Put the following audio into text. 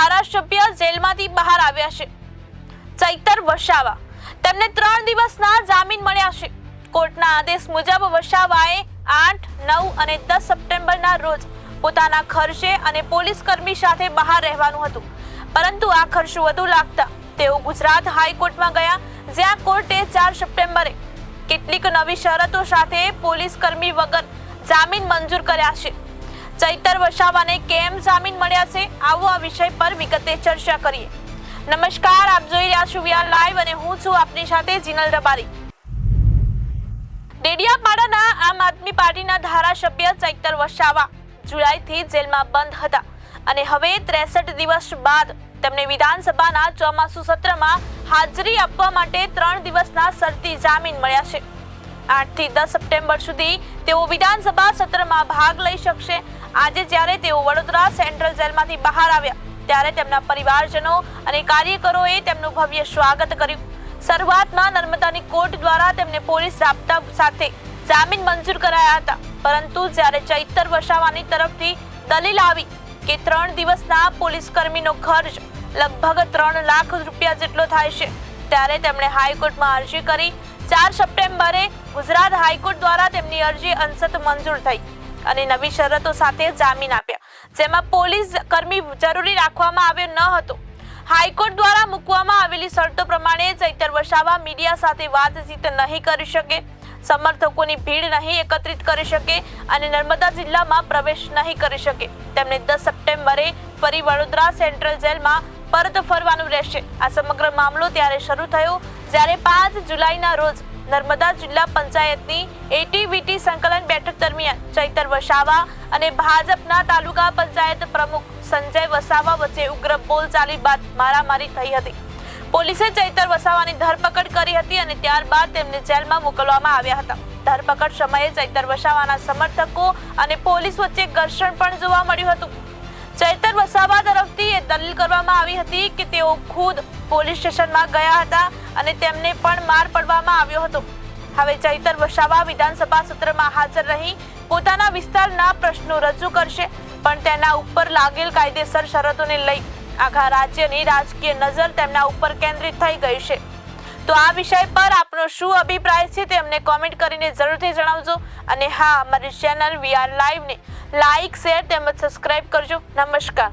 ધારાસભ્ય જેલમાંથી બહાર આવ્યા છે. ચૈતર વસાવા. તેમને ત્રણ દિવસના જામીન મળ્યા છે. કોર્ટના આદેશ મુજબ વસાવાએ આઠ, નવ અને દસ સપ્ટેમ્બરના રોજ પોતાના ખર્ચે અને પોલીસ કર્મી સાથે બહાર રહેવાનું હતું. પરંતુ આ ખર્ચ વધુ લાગતા તેઓ ગુજરાત હાઈકોર્ટમાં ગયા, જ્યાં કોર્ટે ચાર સપ્ટેમ્બરે કેટલીક નવી શરતો સાથે પોલીસ કર્મી વગર જામીન મંજૂર કર્યા છે. ચૈતર વસાવાને કેમ જામીન મળ્યા છે? આવો આ વિષય પર વિગતે ચર્ચા કરીએ. નમસ્કાર, આપ જોઈ રહ્યા છો વીઆર લાઈવ અને હું છું આપની સાથે જીનલ રબારી. ડેડિયાપાડાના આમ આદમી પાર્ટીના ધારાસભ્ય ચૈતર વસાવા જુલાઈથી જેલમાં બંધ હતા અને હવે ત્રેસઠ દિવસ બાદ તેમને વિધાનસભાના ચોમાસુ સત્રમાં હાજરી આપવા માટે ત્રણ દિવસના શરતી જામીન મળ્યા છે. આઠથી દસ સપ્ટેમ્બર સુધી તેઓ વિધાનસભા સત્રમાં ભાગ લઈ શકશે આજે જ્યારે તેઓ વડોદરા સેન્ટ્રલ જેલમાંથી બહાર આવ્યા, ત્યારે તેમના પરિવારજનો અને કાર્યકરોએ તેમનું ભવ્ય સ્વાગત કર્યું. શરૂઆતમાં નર્મદાની કોર્ટ દ્વારા તેમને પોલીસ રાબતા સાથે જામીન મંજૂર કરાયા હતા. પરંતુ જ્યારે ચૈતર વસાવાની તરફથી દલીલ આવી કે ત્રણ દિવસના પોલીસ કર્મીનો ખર્ચ લગભગ ત્રણ લાખ રૂપિયા જેટલો થાય છે, ત્યારે તેમણે હાઈકોર્ટમાં અરજી કરી. ચાર સપ્ટેમ્બરે ગુજરાત હાઈકોર્ટ દ્વારા તેમની અરજી અંશત મંજૂર થઈ. અને નવી શરતો સાથે જામીન આપ્યા. જેમાં પોલીસ કર્મી જરૂરી રાખવામાં આવ્યો ન હતો. હાઈકોર્ટ દ્વારા મૂકવામાં આવેલી શરતો પ્રમાણે ચૈતર વસાવા મીડિયા સાથે વાતચીત નહીં કરી શકે, સમર્થકોની ભીડ નહીં એકત્રિત કરી શકે અને નર્મદા જિલ્લામાં પ્રવેશ નહીં કરી શકે. તેમણે દસ સપ્ટેમ્બરે ફરી વડોદરા સેન્ટ્રલ જેલમાં પરત ફરવાનું રહેશે. આ સમગ્ર મામલો ત્યારે શરૂ થયો જ્યારે પાંચ જુલાઈના રોજ નર્મદા જિલ્લા પંચાયતની એટીવીટી સંકલન બેઠક દરમિયાન ચૈતર વસાવા અને ભાજપના તાલુકા પંચાયત પ્રમુખ સંજય વસાવા વચ્ચે ઉગ્ર બોલચાલી બાદ મારામારી થઈ હતી. પોલીસે ચૈતર વસાવાની ધરપકડ કરી હતી અને ત્યારબાદ તેમને જેલમાં મોકલવામાં આવ્યા હતા. ધરપકડ સમયે ચૈતર વસાવાના સમર્થકો અને પોલીસ વચ્ચે ઘર્ષણ પણ જોવા મળ્યું હતું. ચૈતર વસાવા તરફથી એ દલીલ કરવામાં આવી હતી કે તેઓ ખુદ પોલીસ સ્ટેશનમાં ગયા હતા અને તેમને પણ માર પડવામાં આવ્યો હતો. હવે ચૈતર વસાવા વિધાનસભા સત્રમાં હાજર રહી પોતાના વિસ્તારના પ્રશ્નો રજૂ કરશે, પણ તેના ઉપર લાગેલ કાયદેસર શરતોને લઈ આખા રાજ્યની રાજકીય નજર તેમના ઉપર કેન્દ્રિત થઈ ગઈ છે. તો આ વિષય પર આપનો શું અભિપ્રાય છે તે અમને કોમેન્ટ કરીને જરૂરથી જણાવજો. અને હા, અમારી ચેનલ વી આર લાઈવને લાઈક શેર તેમજ સબસ્ક્રાઇબ કરજો. નમસ્કાર.